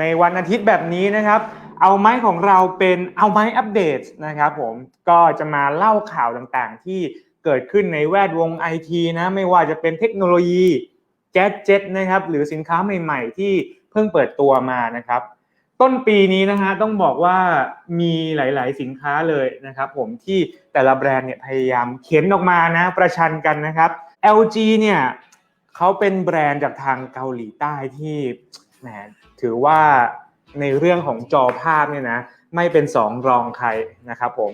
ในวันอาทิตย์แบบนี้นะครับ เอาไม้ของเราเป็นเอาไม้อัปเดตนะครับผมก็จะมาเล่าข่าวต่างๆ ที่เกิดขึ้นในแวดวงไอทีนะไม่ว่าจะเป็นเทคโนโลยีแจ๊เจ็ตนะครับหรือสินค้าใหม่ ๆ ที่เพิ่งเปิดตัวมานะครับ ต้นปีนี้นะฮะต้องบอกว่ามีหลาย ๆ สินค้าเลยนะครับ ผมที่แต่ละแบรนด์เนี่ยพยายามเข็นออกมานะประชันกันนะครับ LG เนี่ยเขาเป็นแบรนด์จากทางเกาหลีใต้ที่ แหมถือว่าในเรื่องของจอภาพเนี่ยนะไม่เป็นสองรองใครนะครับผม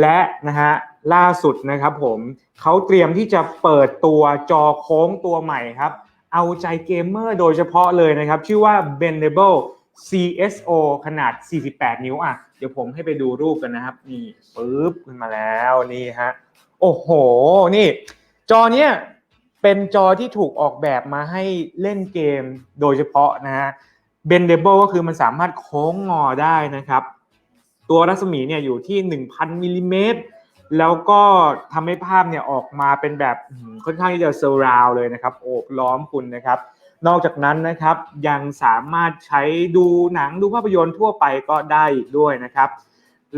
และนะฮะล่าสุดนะครับผมเขาเตรียมที่จะเปิดตัวจอโค้งตัวใหม่ครับ เอาใจเกมเมอร์โดยเฉพาะเลยนะครับ ชื่อว่า Bendable CSO ขนาด 48 นิ้วอะเดี๋ยวผมให้ไปดูรูปกันนะครับ นี่ปึ๊บขึ้นมาแล้วนี่ฮะโอ้โห นี่ จอเนี้ย เป็นจอที่ถูกออกแบบมาให้เล่นเกมโดยเฉพาะนะฮะ Bendable ก็คือมันสามารถโค้งงอได้นะครับ ตัวรัศมีเนี่ยอยู่ที่ 1,000มิลลิเมตรแล้วก็ทำให้ภาพเนี่ยออกมาเป็นแบบค่อนข้างที่จะเซอร์ราวเลยนะครับ โอบล้อมคุณนะครับ นอกจากนั้นนะครับยังสามารถใช้ดูหนังดูภาพยนตร์ทั่วไปก็ได้อีกด้วยนะครับ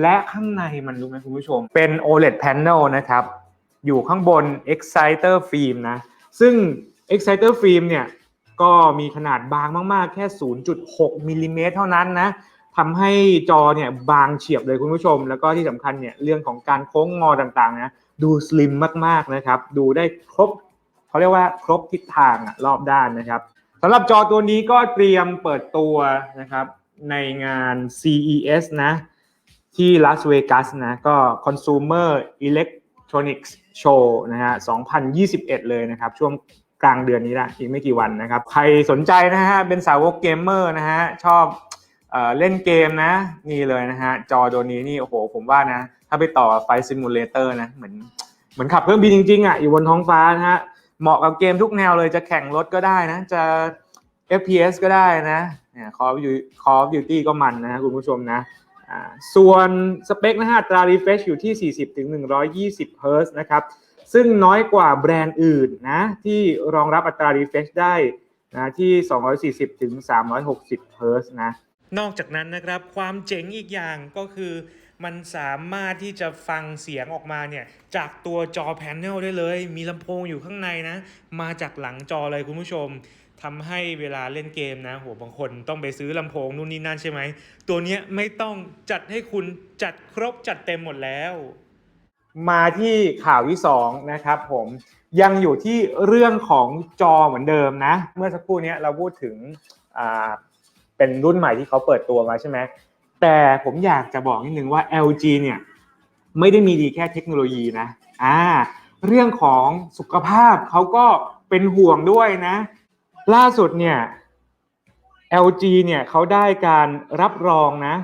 และข้างในมันรู้ไหมคุณผู้ชม เป็น OLED panel นะครับ อยู่ข้างบน exciter film นะ ซึ่ง exciter film เนี่ยก็มีขนาดบางมาก ๆ แค่ 0.6มิลลิเมตรเท่านั้นนะทำให้จอเนี่ยบางเฉียบเลยคุณผู้ชม แล้วก็ที่สำคัญเนี่ยเรื่องของการโค้งงอต่าง ๆ นะดูสลิมมาก ๆ นะครับ ดูได้ครบเขาเรียกว่าครบทิศทางอะรอบด้านนะครับสำหรับจอตัวนี้ก็เตรียมเปิดตัวนะครับในงาน CES นะที่ลาสเวกัสนะก็ Consumer Electronics Show นะฮะ 2021 เลยนะครับ ช่วงกลางเดือนนี้ละอีกไม่กี่วันนะครับ ใครสนใจนะฮะ เป็นสาวกเกมเมอร์นะฮะ ชอบเอ่อเล่นเกมนะ นี่เลยนะฮะ จอตัวนี้นี่ โอ้โห ผมว่านะ ถ้าไปต่อไฟซิมูเลเตอร์นะ เหมือนเหมือนขับเครื่องบินจริงๆอะอยู่บนท้องฟ้านะฮะ เหมาะกับเกมทุกแนวเลยจะแข่งรถก็ได้นะ จะ FPS ก็ได้นะเนี่ย Call of Duty Call of Duty ก็มันนะคุณผู้ชมนะ ส่วนสเปคนะฮะตรา refresh อยู่ที่ 40ถึง120 Hz นะครับ ซึ่งน้อยกว่าแบรนด์อื่นนะ ที่รองรับอัตรา refresh ได้นะที่ 240ถึง360 Hz นะ นอกจากนั้นนะครับ ความเจ๋งอีกอย่างก็คือ มันสามารถที่จะฟังเสียงออกมาเนี่ย จากตัวจอแผนเนลได้เลย มีลำโพงอยู่ข้างในนะ มาจากหลังจอเลยคุณผู้ชม ทำให้เวลาเล่นเกมนะโหบางคนต้องไปซื้อลำโพงนู่นนี่นั่นใช่ไหม ตัวเนี้ยไม่ต้องจัดให้คุณจัดครบจัดเต็มหมดแล้ว มาที่ข่าวที่2นะครับผมยังอยู่ที่เรื่องของจอเหมือนเดิมนะ เมื่อสักครู่นี้เราพูดถึงเป็นรุ่นใหม่ที่เขาเปิดตัวมาใช่ไหมแต่ผมอยากจะบอกนิดนึงว่า LG เนี่ยไม่ได้มีดีแค่เทคโนโลยีนะอ่าเรื่องของสุขภาพเขาก็เป็นห่วงด้วยนะ ล่าสุดเนี่ย LG เนี่ยเขาได้การรับรองนะ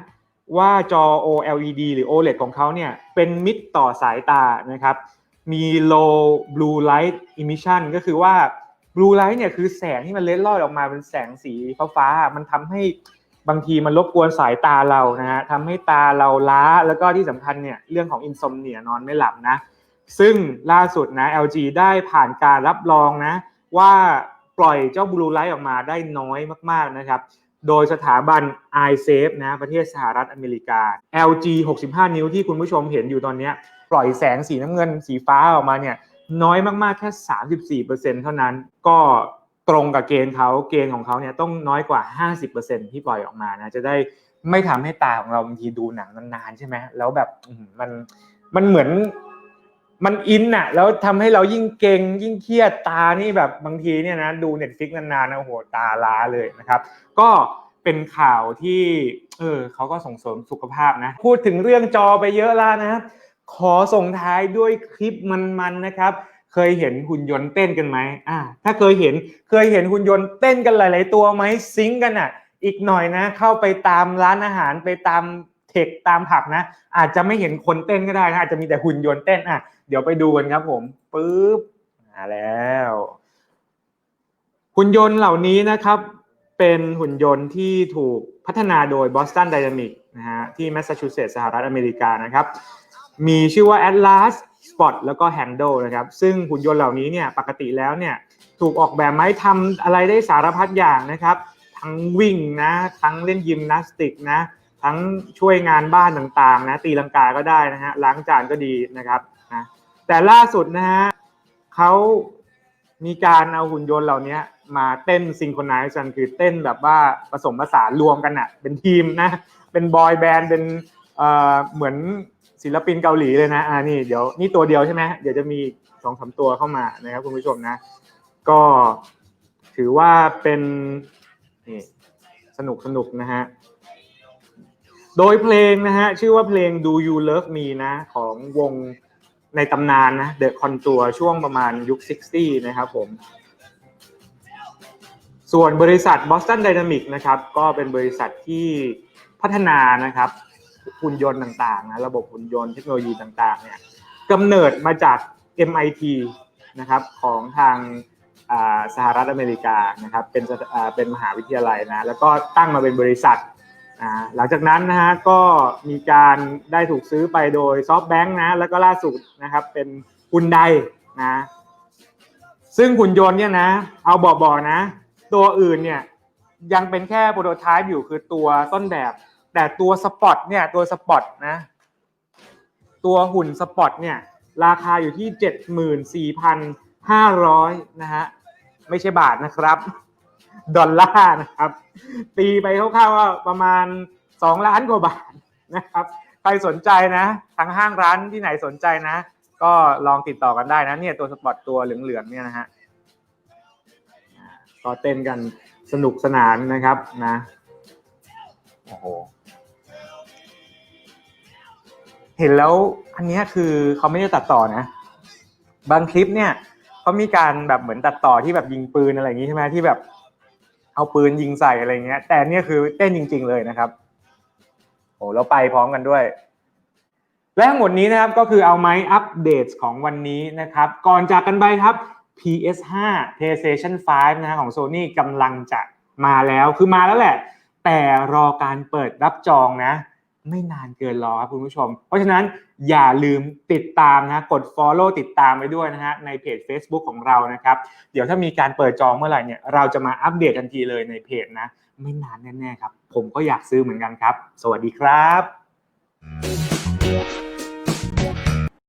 ว่าจอ OLED หรือ OLED ของเขาเนี่ยเป็นมิตรต่อสายตานะครับ มี low blue light emission ก็คือว่า blue light เนี่ยคือแสงที่มันเล็ดลอดออกมาเป็นแสงสีฟ้าๆมันทำให้บางทีมันรบกวนสายตาเรานะฮะทำให้ตาเราล้าแล้วก็ที่สำคัญเนี่ยเรื่องของ insomnia นอนไม่หลับนะ ซึ่งล่าสุดนะ LG ได้ผ่านการรับรองนะ ว่า ล่อยเจ้า blue light ออกมาได้น้อยมากๆนะครับ โดยสถาบัน iSafe นะประเทศสหรัฐอเมริกา LG 65 นิ้วที่คุณผู้ชมเห็นอยู่ตอนนี้ ปล่อยแสงสีน้ำเงินสีฟ้าออกมาเนี่ยน้อยมากๆแค่ 34%เท่านั้น ก็ตรงกับเกณฑ์เขาเกณฑ์ของเขาเนี่ยต้องน้อยกว่า 50%ที่ปล่อยออกมานะจะได้ไม่ทำให้ตาของเราบางทีดูหนังนานๆใช่ไหมแล้วแบบมันมันเหมือน มันอินอะแล้วทำให้เรายิ่งเก่งยิ่งเครียดตานี่แบบบางทีเนี่ยนะดู Netflix นานๆนะโหตาล้าเลยนะครับ ก็เป็นข่าวที่เออเขาก็ส่งเสริมสุขภาพนะ พูดถึงเรื่องจอไปเยอะแล้วนะ ขอส่งท้ายด้วยคลิปมันๆนะครับ เคยเห็นหุ่นยนต์เต้นกันไหมอ่าถ้าเคยเห็นเคยเห็นหุ่นยนต์เต้นกันหลาย ๆ ตัวไหมซิงกันอะอีกหน่อยนะ เข้าไปตามร้านอาหารไปตาม เทคตามผับนะ อาจจะไม่เห็นคนเต้นก็ได้นะอาจจะมีแต่หุ่นยนต์เต้นอะเดี๋ยวไปดูกันครับผมปึ๊บมาแล้วหุ่นยนต์เหล่านี้นะครับ เป็นหุ่นยนต์ที่ถูกพัฒนาโดย Boston Dynamics นะฮะที่แมสซาชูเซตส์สหรัฐอเมริกานะครับ มีชื่อว่า Atlas Spot แล้วก็ Handle นะครับ ซึ่งหุ่นยนต์เหล่านี้เนี่ยปกติแล้วเนี่ยถูกออกแบบมาให้ทำอะไรได้สารพัดอย่างนะครับ ทั้งวิ่งนะ ทั้งเล่นยิมนาสติกนะ ทั้งช่วยงานบ้านต่างๆนะตีลังกาก็ได้นะฮะล้างจานก็ดีนะครับนะแต่ล่าสุดนะฮะเขามีการเอาหุ่นยนต์เหล่านี้มาเต้นซิงโครไนซ์กันคือเต้นแบบว่าผสมผสานรวมกันอะเป็นทีมนะ เป็นบอยแบนด์เป็นเอ่อเหมือนศิลปินเกาหลีเลยนะอ่านี่เดี๋ยวนี่ตัวเดียวใช่ไหมเดี๋ยวจะมีสองสามตัวเข้ามานะครับคุณผู้ชมนะ ก็ถือว่าเป็นนี่สนุกสนุกนะฮะ โดยเพลงนะฮะ ชื่อว่าเพลง Do You Love Me นะ ของวงในตำนานนะ The Contour ช่วงประมาณยุค 60 นะครับผม ส่วนบริษัท Boston Dynamics นะครับ ก็เป็นบริษัทที่พัฒนานะครับหุ่นยนต์ต่างๆนะระบบหุ่นยนต์เทคโนโลยีต่างๆเนี่ยกำเนิดมาจาก MIT นะครับของทางสหรัฐอเมริกานะครับเป็นเป็นมหาวิทยาลัยนะแล้วก็ตั้งมาเป็นบริษัท หลังจากนั้นนะฮะก็มีการได้ถูกซื้อไปโดย SoftBank นะแล้วก็ล่าสุดนะครับเป็นหุ่นไดนะซึ่งหุ่นยนต์เนี่ยนะเอาบอกๆนะ ตัวอื่นเนี่ยยังเป็นแค่โปรโตไทป์อยู่คือตัวต้นแบบ แต่ตัวสปอตเนี่ยตัวสปอตนะตัวหุ่นสปอตเนี่ยราคาอยู่ที่เจ็ดหมื่นสี่พันห้าร้อยนะฮะไม่ใช่บาทนะครับ ดอลลาร์นะครับ ตีไปคร่าวๆว่าประมาณสองล้านกว่าบาทนะครับ ใครสนใจนะทางห้างร้านที่ไหนสนใจนะ ก็ลองติดต่อกันได้นะเนี่ยตัวสปอตตัวเหลืองๆเนี่ยนะฮะอ่าก็เต้นกันสนุกสนานนะครับนะโอ้โหเห็นแล้วอันเนี้ยคือเขาไม่ได้ตัดต่อนะ บางคลิปเนี่ยเขามีการแบบเหมือนตัดต่อที่แบบยิงปืนอะไรอย่างงี้ใช่ไหมที่แบบ เอาปืนยิงใส่อะไรเงี้ย แต่เนี่ยคือเต้นจริง ๆ เลยนะครับโอ้แล้วไปพร้อมกันด้วย และทั้งหมดนี้นะครับก็คือเอาไม้อัปเดตของวันนี้นะครับ ก่อนจากกันไปครับ PS5 PlayStation 5 นะฮะของ Sony กำลังจะมาแล้วคือมาแล้วแหละ แต่รอการเปิดรับจองนะ ไม่นานเกินรอครับคุณผู้ชม เพราะฉะนั้นอย่าลืมติดตามนะกด Follow ติดตามไปด้วยนะฮะในเพจ Facebook ของเรานะครับ เดี๋ยวถ้ามีการเปิดจองเมื่อไหร่เนี่ยเราจะมาอัปเดตทันทีเลยในเพจนะ ไม่นานแน่ๆครับ ผมก็อยากซื้อเหมือนกันครับ สวัสดีครับ